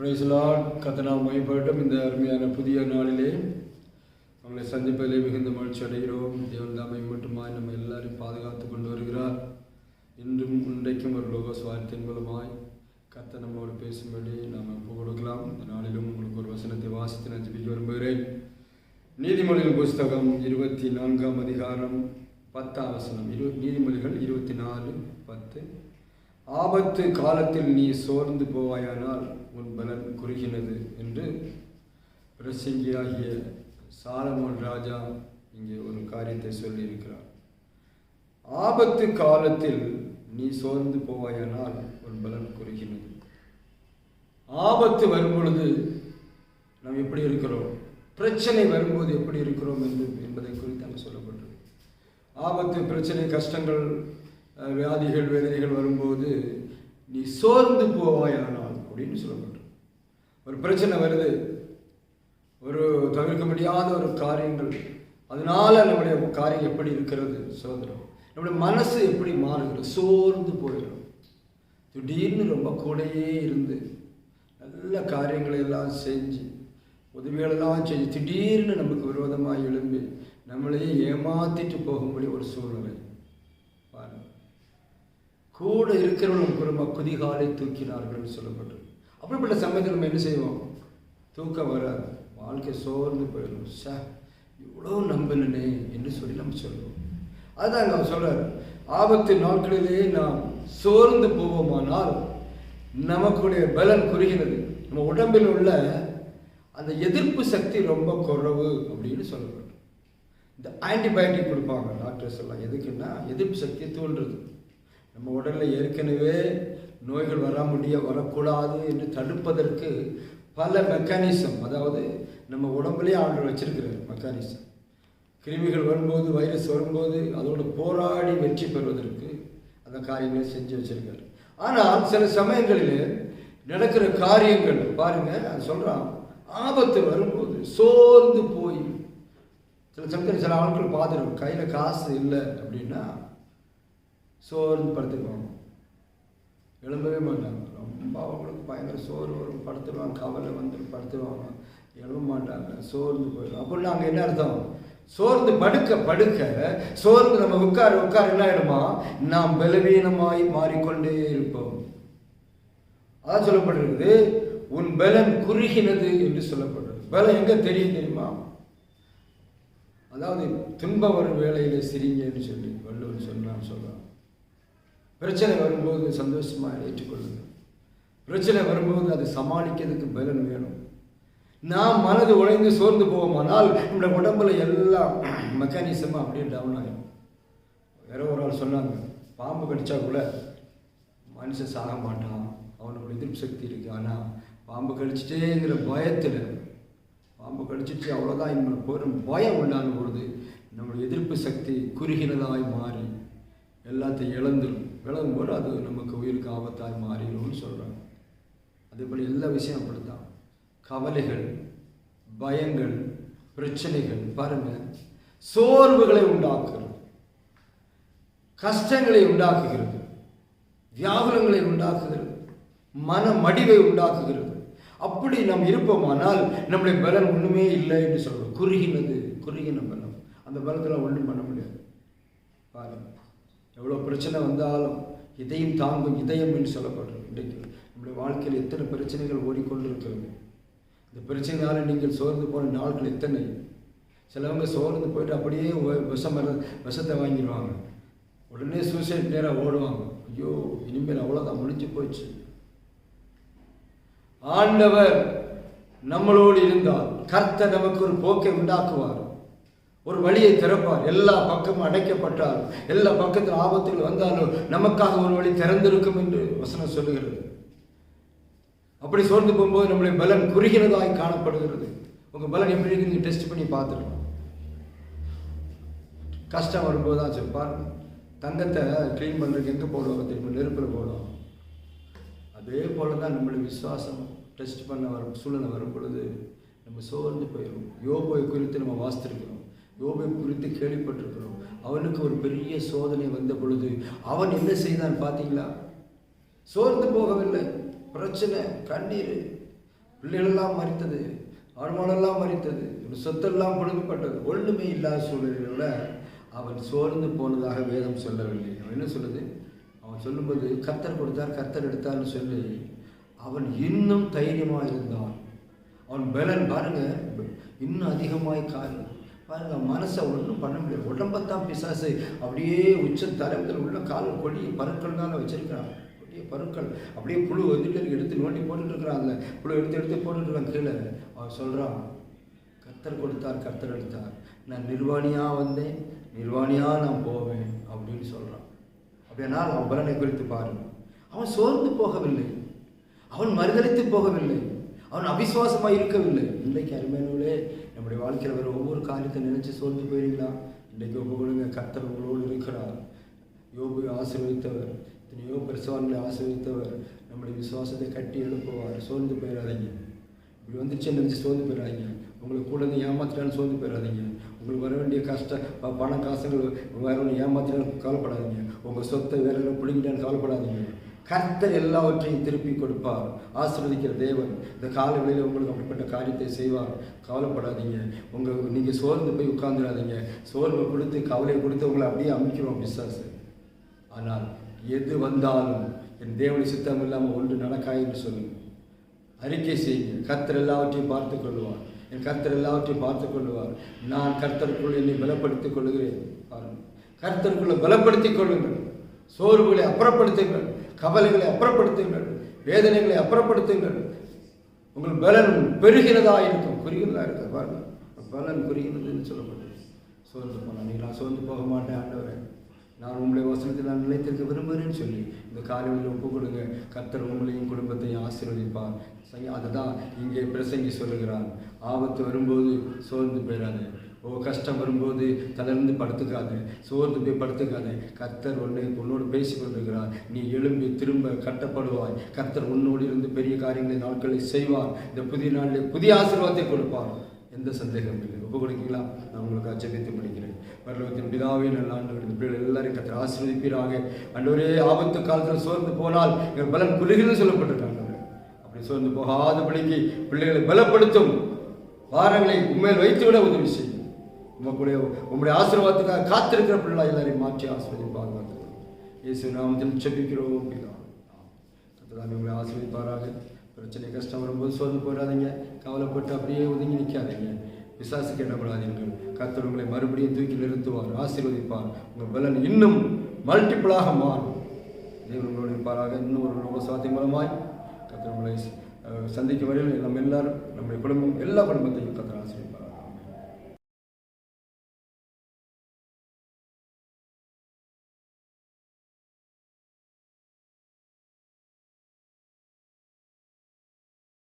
பிரைஸ்லாட் கத்தனா மைப்பட்டும் இந்த அருமையான புதிய நாளிலே அவங்களை சந்திப்பதிலே மிகுந்த மகிழ்ச்சி அடைகிறோம். தேவன் தாமை மட்டுமாய் நம்ம எல்லாரையும் பாதுகாத்து கொண்டு வருகிறார். இன்றும் இன்றைக்கும் ஒரு லோகஸ் வார்த்தையின் மூலமாய் கத்த நம்மோடு பேசும்படி நாம் ஒப்பு கொடுக்கலாம். இந்த நாளிலும் உங்களுக்கு ஒரு வசனத்தை வாசித்து நான் ஜெபிக்க விரும்புகிறேன். நீதிமொழிகள் புஸ்தகம் இருபத்தி நான்காம் அதிகாரம் பத்தாம் வசனம். இரு நீதிமொழிகள் இருபத்தி நாலு பத்து. ஆபத்து காலத்தில் நீ சோர்ந்து போவாயானால் உன் பலன் குறுகினது என்று பிரசங்கியாகிய சாலமோன் ராஜா இங்கே ஒரு காரியத்தை சொல்லியிருக்கிறார். ஆபத்து காலத்தில் நீ சோர்ந்து போவாயானால் உன் பலன் குறுகினது. ஆபத்து வரும்பொழுது நாம் எப்படி இருக்கிறோம்? பிரச்சனை வரும்போது எப்படி இருக்கிறோம் என்று என்பதை குறித்து அங்கே சொல்லப்பட்டது. ஆபத்து பிரச்சனை கஷ்டங்கள் வியாதிகள் வேதனைகள் வரும்போது நீ சோர்ந்து போவாயானால் அப்படின்னு சொல்லப்பட்டோம் ஒரு பிரச்சனை வருது. ஒரு தவிர்க்க முடியாத ஒரு காரியங்கள். அதனால நம்முடைய காரியம் எப்படி இருக்கிறது சோதனம் நம்முடைய மனசு எப்படி மாறுகிறது? சோர்ந்து போயிடும். திடீர்னு ரொம்ப கூடையே இருந்து நல்ல காரியங்களை எல்லாம் செஞ்சு உதவிகளெல்லாம் செஞ்சு திடீர்னு நமக்கு விரோதமாக எழும்பி நம்மளையே ஏமாத்திட்டு போகும்படி ஒரு சூழ்நிலை. பாருங்கள் கூட இருக்கிறவங்க குடும்ப குதிகாலை தூக்கினார்கள் சொல்லப்பட்டு அப்படிப்பட்ட சமயத்தில் நம்ம என்ன செய்வோம்? தூக்கம் வராது. வாழ்க்கை சோர்ந்து போயிடும். சார் இவ்வளோ நம்பினே என்று சொல்லி நம்ம சொல்லுவோம். அதுதான் நான் சொல்கிறார் ஆபத்து நாட்களிலே நாம் சோர்ந்து போவோமானால் நமக்குடைய பலன் குறுகிறது. நம்ம உடம்பில் உள்ள அந்த எதிர்ப்பு சக்தி ரொம்ப குறைவு அப்படின்னு சொல்லப்படும். இந்த ஆன்டிபயோட்டிக் கொடுப்பாங்க டாக்டர்ஸ் எல்லாம். எதுக்குன்னா எதிர்ப்பு சக்தியை தூண்டுறது. நம்ம உடலில் ஏற்கனவே நோய்கள் வர முடிய வரக்கூடாது என்று தடுப்பதற்கு பல மெக்கானிசம் அதாவது நம்ம உடம்புலேயே ஆண்டு வச்சிருக்கிறார் மெக்கானிசம் கிருமிகள் வரும்போது வைரஸ் வரும்போது அதோடு போராடி வெற்றி பெறுவதற்கு அந்த காரியங்களை செஞ்சு வச்சிருக்காரு. ஆனால் சில சமயங்களில் நடக்கிற காரியங்கள் பாருங்கள் அது சொல்கிறான் ஆபத்து வரும்போது சோர்ந்து போய் சில சமயத்தில் சில ஆட்கள் பார்த்துருக்கோம் கையில் காசு இல்லை அப்படின்னா சோர்ந்து படுத்துக்குவாங்க. எழும்பவே மாட்டாங்க. ரொம்ப அவங்களுக்கு பயங்கர சோறு வரும். படுத்துருவாங்க கவலை வந்து படுத்துடுவாங்க எழும்ப மாட்டாங்க. சோர்ந்து போயிடும். அப்படின்னா நாங்கள் என்ன அர்த்தம்? சோர்ந்து படுக்க படுக்க சோர்ந்து நம்ம உட்கார உட்கார என்ன ஆயிடுமா? நாம் பலவீனமாய் மாறிக்கொண்டே இருப்போம். அதான் சொல்லப்படுறது உன் பலன் குறுகினது என்று சொல்லப்படுறது பலம் எங்க தெரியும் தெரியுமா? அதாவது துன்ப வரும் வேலையில் சிரிங்கன்னு சொல்லி வள்ளுவர் சொன்னான்னு சொல்றான். பிரச்சனை வரும்போது சந்தோஷமாக ஏற்றுக்கொள்ளுங்க. பிரச்சனை வரும்போது அதை சமாளிக்கிறதுக்கு பலன் வேணும். நாம் மனது உழைந்து சோர்ந்து போவோமானால் நம்முடைய உடம்புல எல்லாம் மெக்கானிசமாக அப்படியே டவுன் ஆகிடும் வேற ஒரு ஆள் சொன்னாங்க பாம்பு கடிச்சா கூட மனுஷன் சாக மாட்டான் அவனுக்கு எதிர்ப்பு சக்தி இருக்குது ஆனால் பாம்பு கடிச்சிட்டேங்கிற பயத்தில் பாம்பு கடிச்சிட்டு அவ்வளோதான் இவங்க போகிற பயம் உண்டான பொழுது நம்மளுடைய எதிர்ப்பு சக்தி குறுகினதாய் மாறி எல்லாத்தையும் இழந்துடும் இழந்தும்போது அது நமக்கு உயிருக்கு ஆபத்தாய் மாறிடும்னு சொல்கிறாங்க அதே போல் எல்லா விஷயம் அப்படித்தான். கவலைகள் பயங்கள் பிரச்சனைகள் பாருங்க சோர்வுகளை உண்டாக்குறது கஷ்டங்களை உண்டாக்குகிறது வியாபாரங்களை உண்டாக்குகிறது மன மடிவை உண்டாக்குகிறது. அப்படி நாம் இருப்போமானால் நம்முடைய பலன் ஒன்றுமே இல்லை என்று சொல்கிறோம் குறுகினது குறுகின பலம். அந்த பலத்தில் ஒன்றும் பண்ண முடியாது. பாருங்கள் எவ்வளோ பிரச்சனை வந்தாலும் இதையும் தாங்கும் இதயம் என்று சொல்லப்படுறது இன்றைக்கு நம்முடைய வாழ்க்கையில் எத்தனை பிரச்சனைகள் ஓடிக்கொண்டிருக்கிறது. இந்த பிரச்சனையால் நீங்கள் சோர்ந்து போன நாட்கள் எத்தனை? சிலவங்க சோர்ந்து போயிட்டு அப்படியே விஷம் விஷத்தை வாங்கிடுவாங்க. உடனே சூசைட் நேராக ஓடுவாங்க. ஐயோ இனிமேல் அவ்வளோதான் முடிஞ்சு போச்சு. ஆண்டவர் நம்மளோடு இருந்தால் கர்த்தர் நமக்கு ஒரு போக்கை உண்டாக்குவார். ஒரு வழியை திறப்பார். எல்லா பக்கமும் அடைக்கப்பட்டாலும் எல்லா பக்கத்தில் ஆபத்துகள் வந்தாலும் நமக்காக ஒரு வழி திறந்திருக்கும் என்று வசனம் சொல்லுகிறது. அப்படி சோர்ந்து போகும்போது நம்முடைய பலன் குறுகிறதாய் காணப்படுகிறது. உங்கள் பலன் எப்படி இருக்கு நீங்கள் டெஸ்ட் பண்ணி பார்த்துருக்கோம் கஷ்டம் வரும்போது தான் சரி பாருங்க. தங்கத்தை க்ளீன் பண்ணுறதுக்கு எங்கே போடுவோம் திரும்ப நெருப்பில் போடுவோம் அதே போல தான் நம்மளுடைய விசுவாசம் டெஸ்ட் பண்ண வரும் சூழ்நிலை வரும் பொழுது நம்ம சோர்ந்து போயிடும் யோபை குறித்து நம்ம வாசித்திருக்கிறோம். யோபை குறித்து கேள்விப்பட்டிருக்கிறோம். அவனுக்கு ஒரு பெரிய சோதனை வந்த பொழுது அவன் என்ன செய்தான் பார்த்தீங்களா? சோர்ந்து போகவில்லை. பிரச்சனை கண்ணீர். பிள்ளைகளெல்லாம் மறித்தது ஆழ்மானெல்லாம் மறித்தது சொத்தெல்லாம் கொடுக்கப்பட்டது. ஒன்றுமே இல்லாத சூழ்நிலையில் அவன் சோர்ந்து போனதாக வேதம் சொல்லவில்லை. அவன் என்ன சொல்லுது? அவன் சொல்லும்போது கத்தர் கொடுத்தார் கத்தர் எடுத்தார்னு சொல்லி அவன் இன்னும் தைரியமாக இருந்தான். அவன் பலன் பாருங்க இன்னும் அதிகமாய் காரணம் பாருங்க மனசை ஒன்றும் பண்ண முடியாது. உடம்பத்தான் பிசாசு அப்படியே உச்ச தலைமையில் உள்ள கால் கொடி பருக்கள் தான் வச்சிருக்கிறான் கொடிய பருக்கள். அப்படியே புழு வந்துட்டு எடுத்து நோண்டி போட்டுட்டு இருக்கிறான்ல புழு எடுத்து எடுத்து போட்டுட்டு இருக்கான் கீழே. அவன் சொல்கிறான் கர்த்தர் கொடுத்தார் கர்த்தர் எடுத்தார் நான் நிர்வாணியாக வந்தேன். நிர்வாணியாக நான் போவேன். அப்படின்னு சொல்கிறான் அப்படியானால் அவன் பலனை குறித்து பாருங்க. அவன் சோர்ந்து போகவில்லை. அவன் மறுதளித்து போகவில்லை. அவன் அவிசுவாசமாக இருக்கவில்லை. இன்றைக்கு அருமையானவர்களே நம்முடைய வாழ்க்கையில் வர ஒவ்வொரு காரியத்தை நினைச்சு சோர்ந்து போயிருங்களா இன்றைக்கு ஒவ்வொருங்க கத்தர் உங்களோடு இருக்கிறார். யோபு ஆசீர்வதித்தவர். எத்தனையோ பிரசவான்களை ஆசீர்வதித்தவர். நம்முடைய விசுவாசத்தை கட்டி எழுப்புவார். சோர்ந்து போயிடாதீங்க. இப்படி வந்துச்சுன்னு நினச்சி சோர்ந்து போயிடாதீங்க. உங்களுக்கு கூட இருந்து ஏமாத்திட்டான்னு சோர்ந்து போயிடாதீங்க. உங்களுக்கு வர வேண்டிய கஷ்ட பணம் காசுகள் வேற ஏமாத்திட்டான்னு கவலைப்படாதீங்க. உங்கள் சொத்தை வேற பிடிங்கிட்டான்னு கவலைப்படாதீங்க. கர்த்தர் எல்லாவற்றையும் திருப்பி கொடுப்பார். ஆசீர்வதிக்கிற தேவன் இந்த காலவெளியில் உங்களுக்கு அப்படிப்பட்ட காரியத்தை செய்வார். கவலைப்படாதீங்க. உங்கள் நீங்கள் சோர்ந்து போய் உட்கார்ந்துடாதீங்க சோர்வை கொடுத்து கவலையை கொடுத்து உங்களை அப்படியே அமைக்கிறோம் பிசாசு. ஆனால் எது வந்தாலும் என் தேவனை சித்தம் இல்லாமல் ஒன்று நடக்காய் என்று சொல்லுங்க அறிக்கை செய்யுங்க. கர்த்தர் எல்லாவற்றையும் பார்த்து கொள்வார் என் கர்த்தர் எல்லாவற்றையும் பார்த்து கொள்வார் நான் கர்த்தருக்குள் என்னை பலப்படுத்திக் கொள்கிறேன் பாருங்கள் கர்த்தருக்குள்ளே பலப்படுத்திக் கொள்ளுங்கள். சோர்வுகளை அப்புறப்படுத்துங்கள். கவலைகளை அப்புறப்படுத்துங்கள் வேதனைகளை அப்புறப்படுத்துங்கள். உங்கள் பலன் பெருகிறதா இருக்கும். குறுகிறதா இருக்க பாருங்கள் பலன் குறுகிறதுன்னு சொல்லப்படுது சோர்ந்து போகலாம் நீங்கள் நான் சோர்ந்து போக மாட்டேன் ஆண்டவரே. நான் உங்களுடைய வசனத்தில் நான் நிலைத்திருக்க விரும்புகிறேன்னு சொல்லி இந்த காலையில் ஒப்பு கொடுங்க. கத்தர் உங்களையும் குடும்பத்தையும் ஆசீர்வதிப்பார். சரி அதுதான் இங்கே பிரசங்கி சொல்லுகிறான். ஆபத்து வரும்போது சோர்ந்து போயிடாது. கஷ்டம் வரும்போது தளர்ந்து படுத்துக்காது சோர்ந்து போய் படுத்துக்காது. கர்த்தர் ஒன்று உன்னோடு பேசி கொண்டிருக்கிறார் நீ எழும்பி திரும்ப கட்டப்படுவாய். கர்த்தர் உன்னோடு இருந்து பெரிய காரியங்களை நாட்களை செய்வார். இந்த புதிய நாளில் புதிய ஆசீர்வாதத்தை கொடுப்பார். எந்த சந்தேகம் இல்லை. ஒப்பு கொடுக்கீங்களா? நான் உங்களுக்கு அச்சபித்து முடிக்கிறேன். பரலோகத்தின் பிதாவே நல்ல ஆண்டு பிள்ளைகள் எல்லாரும் கத்திர ஆசீர்வதிப்பீராக. அண்டவரே ஆபத்து காலத்தில் சோர்ந்து போனால் எங்கள் பலன் குலுகிறது சொல்லப்பட்டிருக்காங்க. அப்படி சோர்ந்து போகாதபடிக்கு பிள்ளைகளை பலப்படுத்தும். வாரங்களை உண்மையில் வைத்துவிட உதவி செய்யும். உங்களுடைய உங்களுடைய ஆசீர்வாதத்துக்காக காத்திருக்கிற பிள்ளை எல்லாரையும் மாற்றி ஆசீர்வதிப்பாங்க இயேசு நாமத்தில் செபிக்கிறோம் பிதா. கத்ததாமே உங்களை ஆசீர்வதிப்பாராக. பிரச்சனை கஷ்டம் வரும்போது சோர்ந்து போயிடாதீங்க. கவலைப்பட்டு அப்படியே ஒதுங்கி நிற்காதீங்க விசாசிக்க இடப்படாதீர்கள் கத்தர் உங்களை மறுபடியும் தூக்கி நிறுத்துவார் ஆசீர்வதிப்பார். உங்கள் பலன் இன்னும் மல்டிபிளாக மாறும். தேவன் இருப்பாராக. இன்னும் ஒரு உபசாத்தின் மூலமாய் கத்தர் உங்களை சந்திக்கும் வரையில் நம்ம எல்லாரும் நம்முடைய குடும்பம் எல்லா குடும்பத்தையும் கர்த்தர் ஆசீர்வதிப்பார்